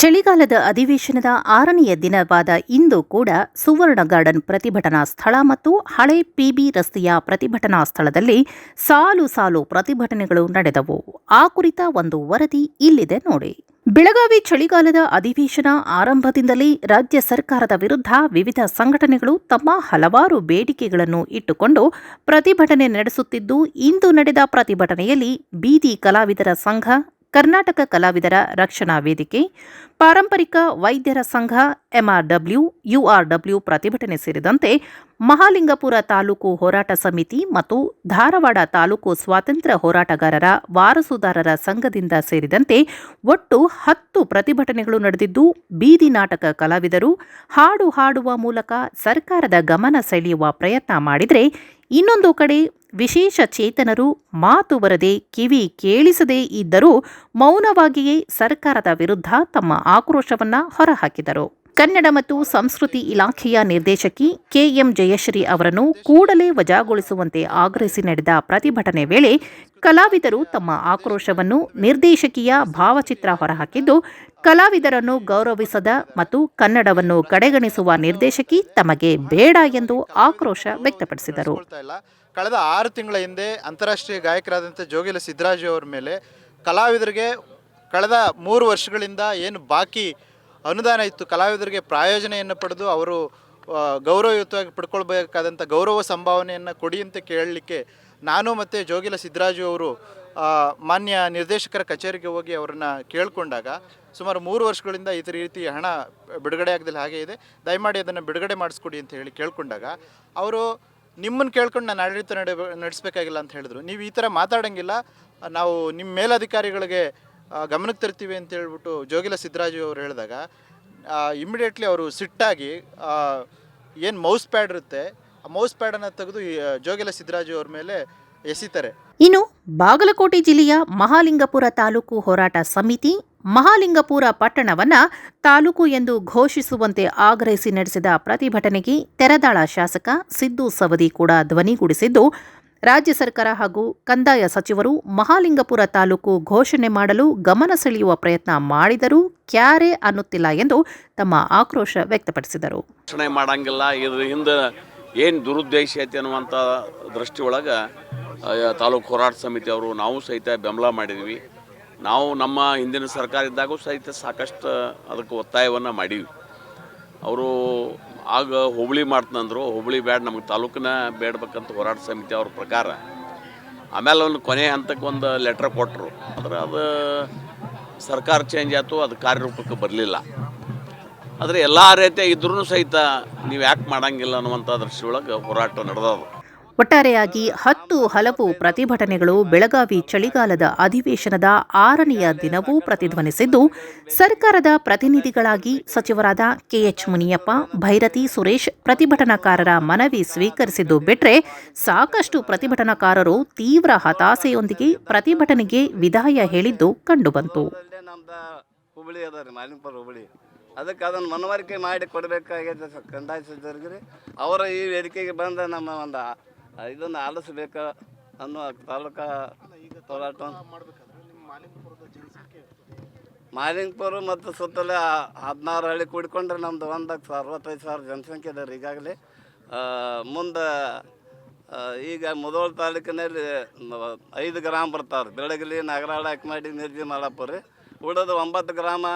ಚಳಿಗಾಲದ ಅಧಿವೇಶನದ ಆರನೆಯ ದಿನವಾದ ಇಂದು ಕೂಡ ಸುವರ್ಣ ಗಾರ್ಡನ್ ಪ್ರತಿಭಟನಾ ಸ್ಥಳ ಮತ್ತು ಹಳೆ ಪಿಬಿ ರಸ್ತೆಯ ಪ್ರತಿಭಟನಾ ಸ್ಥಳದಲ್ಲಿ ಸಾಲು ಸಾಲು ಪ್ರತಿಭಟನೆಗಳು ನಡೆದವು. ಆ ಕುರಿತ ಒಂದು ವರದಿ ಇಲ್ಲಿದೆ ನೋಡಿ. ಬೆಳಗಾವಿ ಚಳಿಗಾಲದ ಅಧಿವೇಶನ ಆರಂಭದಿಂದಲೇ ರಾಜ್ಯ ಸರ್ಕಾರದ ವಿರುದ್ಧ ವಿವಿಧ ಸಂಘಟನೆಗಳು ತಮ್ಮ ಹಲವಾರು ಬೇಡಿಕೆಗಳನ್ನು ಇಟ್ಟುಕೊಂಡು ಪ್ರತಿಭಟನೆ ನಡೆಸುತ್ತಿದ್ದು, ಇಂದು ನಡೆದ ಪ್ರತಿಭಟನೆಯಲ್ಲಿ ಬೀದಿ ಕಲಾವಿದರ ಸಂಘ ಕರ್ನಾಟಕ ಕಲಾವಿದರ ರಕ್ಷಣಾ ವೇದಿಕೆ, ಪಾರಂಪರಿಕ ವೈದ್ಯರ ಸಂಘ ಎಂಆರ್ಡಬ್ಲ್ಯೂ ಯುಆರ್ಡಬ್ಲ್ಯೂ ಪ್ರತಿಭಟನೆ ಸೇರಿದಂತೆ ಮಹಾಲಿಂಗಪುರ ತಾಲೂಕು ಹೋರಾಟ ಸಮಿತಿ ಮತ್ತು ಧಾರವಾಡ ತಾಲೂಕು ಸ್ವಾತಂತ್ರ್ಯ ಹೋರಾಟಗಾರರ ವಾರಸುದಾರರ ಸಂಘದಿಂದ ಸೇರಿದಂತೆ ಒಟ್ಟು ಹತ್ತು ಪ್ರತಿಭಟನೆಗಳು ನಡೆದಿದ್ದು, ಬೀದಿ ನಾಟಕ ಕಲಾವಿದರು ಹಾಡು ಹಾಡುವ ಮೂಲಕ ಸರ್ಕಾರದ ಗಮನ ಸೆಳೆಯುವ ಪ್ರಯತ್ನ ಮಾಡಿದರೆ ಇನ್ನೊಂದು ಕಡೆ ವಿಶೇಷ ಚೇತನರು ಮಾತು ಬರದೆ ಕಿವಿ ಕೇಳಿಸದೇ ಇದ್ದರೂ ಮೌನವಾಗಿಯೇ ಸರ್ಕಾರದ ವಿರುದ್ಧ ತಮ್ಮ ಆಕ್ರೋಶವನ್ನ ಹೊರಹಾಕಿದರು. ಕನ್ನಡ ಮತ್ತು ಸಂಸ್ಕೃತಿ ಇಲಾಖೆಯ ನಿರ್ದೇಶಕಿ ಕೆಎಂ ಜಯಶ್ರೀ ಅವರನ್ನು ಕೂಡಲೇ ವಜಾಗೊಳಿಸುವಂತೆ ಆಗ್ರಹಿಸಿ ನಡೆದ ಪ್ರತಿಭಟನೆ ವೇಳೆ ಕಲಾವಿದರು ತಮ್ಮ ಆಕ್ರೋಶವನ್ನು ನಿರ್ದೇಶಕಿಯ ಭಾವಚಿತ್ರ ಹೊರಹಾಕಿದ್ದು, ಕಲಾವಿದರನ್ನು ಗೌರವಿಸದ ಮತ್ತು ಕನ್ನಡವನ್ನು ಕಡೆಗಣಿಸುವ ನಿರ್ದೇಶಕಿ ತಮಗೆ ಬೇಡ ಎಂದು ಆಕ್ರೋಶ ವ್ಯಕ್ತಪಡಿಸಿದರು. ಕಳೆದ ಆರು ತಿಂಗಳ ಹಿಂದೆ ಅಂತಾರಾಷ್ಟ್ರೀಯ ಗಾಯಕರಾದಂಥ ಜೋಗಿಲ ಸಿದ್ದರಾಜು ಅವರ ಮೇಲೆ ಕಲಾವಿದರಿಗೆ ಕಳೆದ ಮೂರು ವರ್ಷಗಳಿಂದ ಏನು ಬಾಕಿ ಅನುದಾನ ಇತ್ತು, ಕಲಾವಿದರಿಗೆ ಪ್ರಾಯೋಜನೆಯನ್ನು ಪಡೆದು ಅವರು ಗೌರವಯುತವಾಗಿ ಪಡ್ಕೊಳ್ಬೇಕಾದಂಥ ಗೌರವ ಸಂಭಾವನೆಯನ್ನು ಕೊಡಿ ಅಂತ ಕೇಳಲಿಕ್ಕೆ ನಾನು ಮತ್ತು ಜೋಗಿಲ ಸಿದ್ದರಾಜು ಅವರು ಮಾನ್ಯ ನಿರ್ದೇಶಕರ ಕಚೇರಿಗೆ ಹೋಗಿ ಅವರನ್ನು ಕೇಳಿಕೊಂಡಾಗ ಸುಮಾರು ಮೂರು ವರ್ಷಗಳಿಂದ ಈ ರೀತಿ ಹಣ ಬಿಡುಗಡೆ ಆಗದಲ್ಲಿ, ಹಾಗೆ ಇದೆ. ದಯಮಾಡಿ ಅದನ್ನು ಬಿಡುಗಡೆ ಮಾಡಿಸ್ಕೊಡಿ ಅಂತ ಹೇಳಿ ಕೇಳಿಕೊಂಡಾಗ ಅವರು ನಿಮ್ಮನ್ನು ಕೇಳ್ಕೊಂಡು ನಾನು ಆಡಳಿತ ನಡೆ ನಡೆಸಬೇಕಾಗಿಲ್ಲ ಅಂತ ಹೇಳಿದ್ರು. ನೀವು ಈ ಥರ ಮಾತಾಡೋಂಗಿಲ್ಲ. ನಾವು ನಿಮ್ಮ ಮೇಲಧಿಕಾರಿಗಳಿಗೆ ಗಮನಕ್ಕೆ ತರ್ತೀವಿ ಅಂತ ಹೇಳ್ಬಿಟ್ಟು ಜೋಗಿಲ ಸಿದ್ದರಾಜು ಅವರು ಹೇಳಿದಾಗ ಇಮಿಡಿಯೇಟ್ಲಿ ಅವರು ಸಿಟ್ಟಾಗಿ ಏನು ಮೌಸ್ ಪ್ಯಾಡ್ ಇರುತ್ತೆ, ಆ ಮೌಸ್ ಪ್ಯಾಡನ್ನು ತೆಗೆದು ಜೋಗಿಲ ಸಿದ್ದರಾಜು ಅವ್ರ ಮೇಲೆ ಎಸಿತಾರೆ. ಇನ್ನು ಬಾಗಲಕೋಟೆ ಜಿಲ್ಲೆಯ ಮಹಾಲಿಂಗಪುರ ತಾಲೂಕು ಹೋರಾಟ ಸಮಿತಿ ಮಹಾಲಿಂಗಪುರ ಪಟ್ಟಣವನ್ನ ತಾಲೂಕು ಎಂದು ಘೋಷಿಸುವಂತೆ ಆಗ್ರಹಿಸಿ ನಡೆಸಿದ ಪ್ರತಿಭಟನೆಗೆ ತೆರದಾಳ ಶಾಸಕ ಸಿದ್ದು ಸವದಿ ಕೂಡ ಧ್ವನಿಗೂಡಿಸಿದ್ದು ರಾಜ್ಯ ಸರ್ಕಾರ ಹಾಗೂ ಕಂದಾಯ ಸಚಿವರು ಮಹಾಲಿಂಗಪುರ ತಾಲೂಕು ಘೋಷಣೆ ಮಾಡಲು ಗಮನ ಸೆಳೆಯುವ ಪ್ರಯತ್ನ ಮಾಡಿದರೂ ಕ್ಯಾರೆ ಅನ್ನುತ್ತಿಲ್ಲ ಎಂದು ತಮ್ಮ ಆಕ್ರೋಶ ವ್ಯಕ್ತಪಡಿಸಿದರು. ಘೋಷಣೆ ಮಾಡಂಗಿಲ್ಲ. ಇದ್ರ ಹಿಂದೆ ಏನು ದುರುದ್ದೇಶ ಐತಿ ಅನ್ನುವಂಥ ದೃಷ್ಟಿಯೊಳಗೆ ತಾಲೂಕು ಹೋರಾಟ ಸಮಿತಿ ಅವರು, ನಾವು ಸಹಿತ ಬೆಂಬಲ ಮಾಡಿದ್ವಿ. ನಾವು ನಮ್ಮ ಹಿಂದಿನ ಸರ್ಕಾರ ಇದ್ದಾಗೂ ಸಹಿತ ಸಾಕಷ್ಟು, ಅದಕ್ಕೆ ಒತ್ತಾಯವನ್ನು ಮಾಡೀವಿ ಅವರು ಆಗ ಹೋಬಳಿ ಮಾಡ್ತಂದ್ರು. ಹೋಬಳಿ ಬೇಡ ನಮಗೆ ತಾಲೂಕಿನ ಬೇಡಬೇಕಂತ ಹೋರಾಟ ಸಮಿತಿ ಅವ್ರ ಪ್ರಕಾರ. ಆಮೇಲೆ ಒಂದು ಕೊನೆ ಹಂತಕ್ಕೆ ಒಂದು ಲೆಟ್ರ್ ಕೊಟ್ಟರು ಆದರೆ ಅದು ಸರ್ಕಾರ ಚೇಂಜ್ ಆಯಿತು, ಅದು ಕಾರ್ಯರೂಪಕ್ಕೆ ಬರಲಿಲ್ಲ. ಆದರೆ ಎಲ್ಲ ರೀತಿಯ ಇದ್ರೂ ಸಹಿತ ನೀವು ಯಾಕೆ ಮಾಡಂಗಿಲ್ಲ ಅನ್ನುವಂಥ ದೃಷ್ಟಿಯೊಳಗೆ ಹೋರಾಟ ನಡೆದದು ಒಟ್ಟಾರೆಯಾಗಿ ಹತ್ತು ಹಲವು ಪ್ರತಿಭಟನೆಗಳು ಬೆಳಗಾವಿ ಚಳಿಗಾಲದ ಅಧಿವೇಶನದ ಆರನೆಯ ದಿನವೂ ಪ್ರತಿಧ್ವನಿಸಿದ್ದು, ಸರ್ಕಾರದ ಪ್ರತಿನಿಧಿಗಳಾಗಿ ಸಚಿವರಾದ ಕೆಎಚ್ ಮುನಿಯಪ್ಪ, ಭೈರತಿ ಸುರೇಶ್ ಪ್ರತಿಭಟನಾಕಾರರ ಮನವಿ ಸ್ವೀಕರಿಸಿದ್ದು ಬಿಟ್ಟರೆ ಸಾಕಷ್ಟು ಪ್ರತಿಭಟನಾಕಾರರು ತೀವ್ರ ಹತಾಸೆಯೊಂದಿಗೆ ಪ್ರತಿಭಟನೆಗೆ ವಿದಾಯ ಹೇಳಿದ್ದು ಕಂಡುಬಂತು. ಅದಕ್ಕೆ ಅದನ್ನು ಮನವರಿಕೆ ಮಾಡಿ ಕೊಡಬೇಕಾಗಿದೆ ಅವರ ಈ ವೇದಿಕೆಗೆ ಬಂದ ನಮ್ಮ ಒಂದು ಇದನ್ನು ಆಲಿಸ್ಬೇಕು ಅನ್ನೋ ತಾಲೂಕಾ ಹೋರಾಟ. ಮಾಲಿಂಗ್ಪುರ ಮತ್ತು ಸುತ್ತಲೇ ಹದಿನಾರು ಹಳ್ಳಿ ಕೂಡಿಕೊಂಡ್ರೆ ನಮ್ಮದು ಒಂದು ಅರವತ್ತೈದು ಸಾವಿರ ಜನಸಂಖ್ಯೆ ಇದೆ ಈಗಾಗಲೇ. ಮುಂದೆ ಈಗ ಮುದೋಳ್ ತಾಲೂಕಿನಲ್ಲಿ ಐದು ಗ್ರಾಮ ಬರ್ತಾರೆ ಬೆಳಗಲಿ ನಾಗರಾಳ, ಅಕ್ಮಾಡಿ, ನಿರ್ಜಿ ಮಾಲಾಪುರ ರೀ ಉಳಿದ ಒಂಬತ್ತು ಗ್ರಾಮ